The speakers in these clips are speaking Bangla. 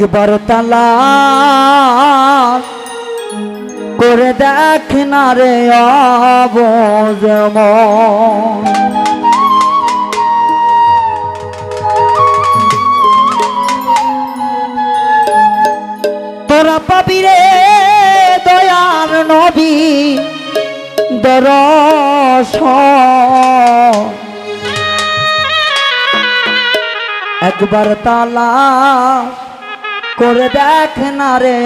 একবার তালা করে দেখ না রে অবজম তোরা পাবি রে দয়ার নবী, দরস। একবার তালা করে দেখ না রে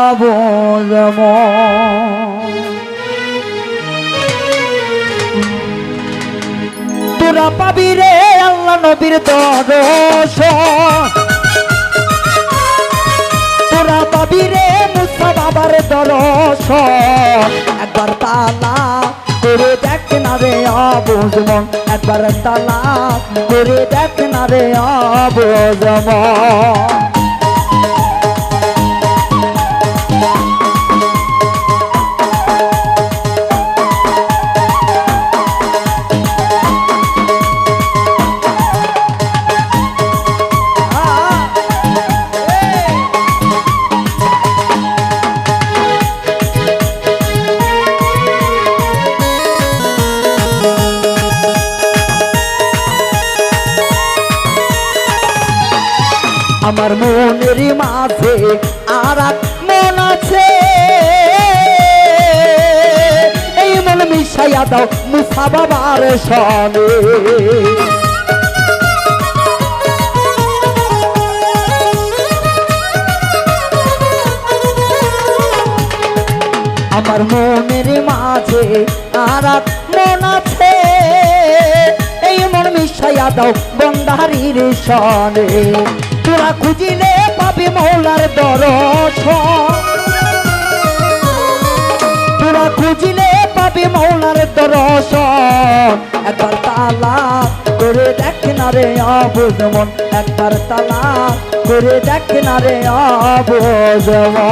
অবজম তোরা পাবি রে আল্লাহ নবীর দরস তোরা পাবি রে মুসা বাবার দরস একবার তালা করে দেখ না রে অবুজমন একবার তালা করে দেখ না রে অবুজমন আমার মনের মাঝে দাও মুসা বাবার সনে। আমার মনের মাঝে আর মন আছে, এই মন মিশাইয়া দাও বন্ধারির সনে। তোরা খুঁজিলে পাবি মৌলার দরস পাবি মৌলার দর্শন। একবার তালা করে দেখ না রে অবুজমন একবার তালা করে দেখ না রে অবুজমন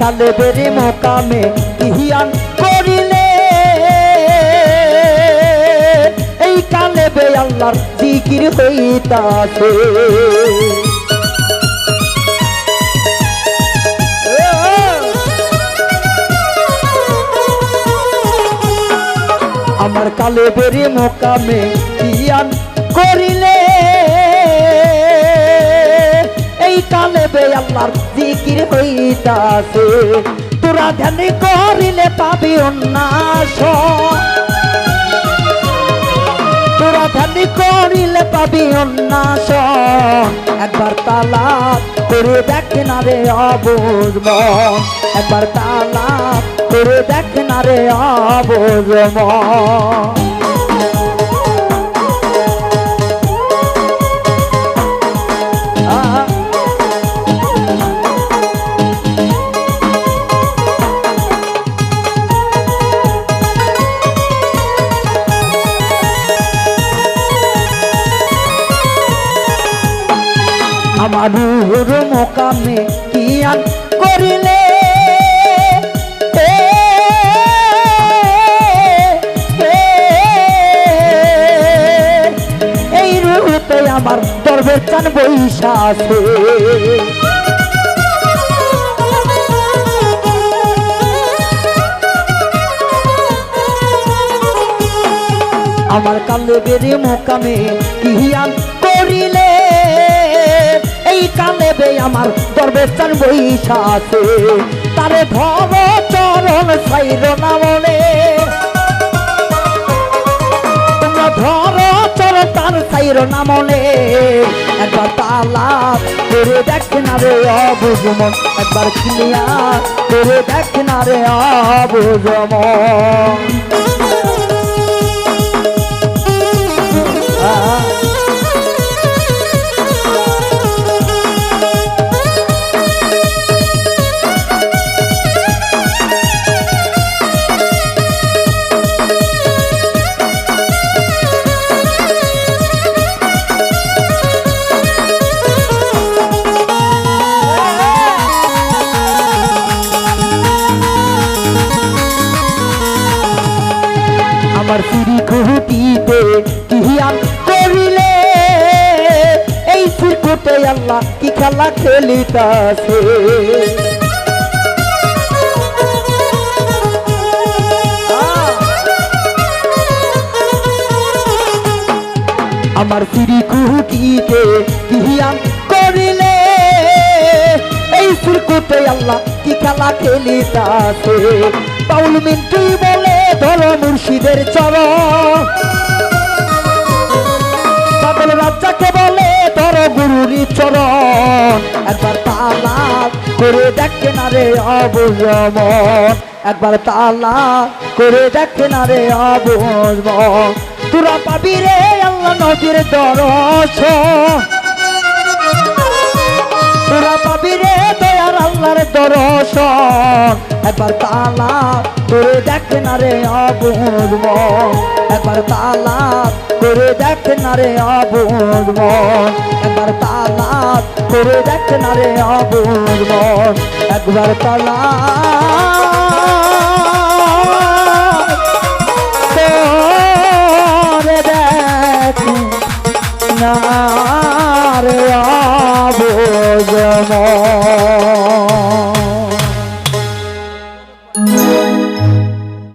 কালে বেরে মোকামে ইহিয়ান করিলে। এই কালে বে আল্লাহর জিকির হইতাছে। আমার কালে বেরে মোকামে ইয়ান করিলে। কালে বে আল্লাহর জিকির হইতাছে। তোরা ধ্যান করিলে পাবি উন্নাস তোরা ধ্যান করিলে পাবি উন্নাস একবার তালা করে দেখ না রে অবুজ মন একবার তালা করে দেখ না রে অবুজ রুহুর মোকামে কিয়ান করিলে? এই রুহুতে আমার দরবের চান বৈশা আছে। আমার কালে বেরে মোকামে কিয়ান আমার দরবের চান বৈশা আছে তারে ধর চরণ সাইর না মনে। তোমরা ধর চর তার সাইর না মনে। একবার তালা করে দেখ না রে অবুজমন একবার ক্লিয়া করে দেখ না রে অবুজমন আমার সিঁড়ি খুঁটিতে কিহিয়ান করিলে? এই সিরকুটে আল্লাহ কি খেলা খেলিতাছে? আমার সিঁড়ি কুটিতে কিহিয়ান করিলে? এই সিরকুটে আল্লাহ কি খেলা খেলিতাছে? বাউল মিন্টুই বলে ধরো মুর্শিদের চরণ বাদল রাজ্জাকে বলে ধরো গুরুরি চরণ। একবার তালা করে দেখে না রে অবুজমন। একবার তালা করে দেখে না রে অবুজমন। তোরা পাবি রে আল্লাহ নদীর দরস দর্শন। একবার তালা করে দেখ না রে অবুধ একবার তালা করে দেখ না রে অবুধ একবার তালা করে দেখ না রে একবার তালা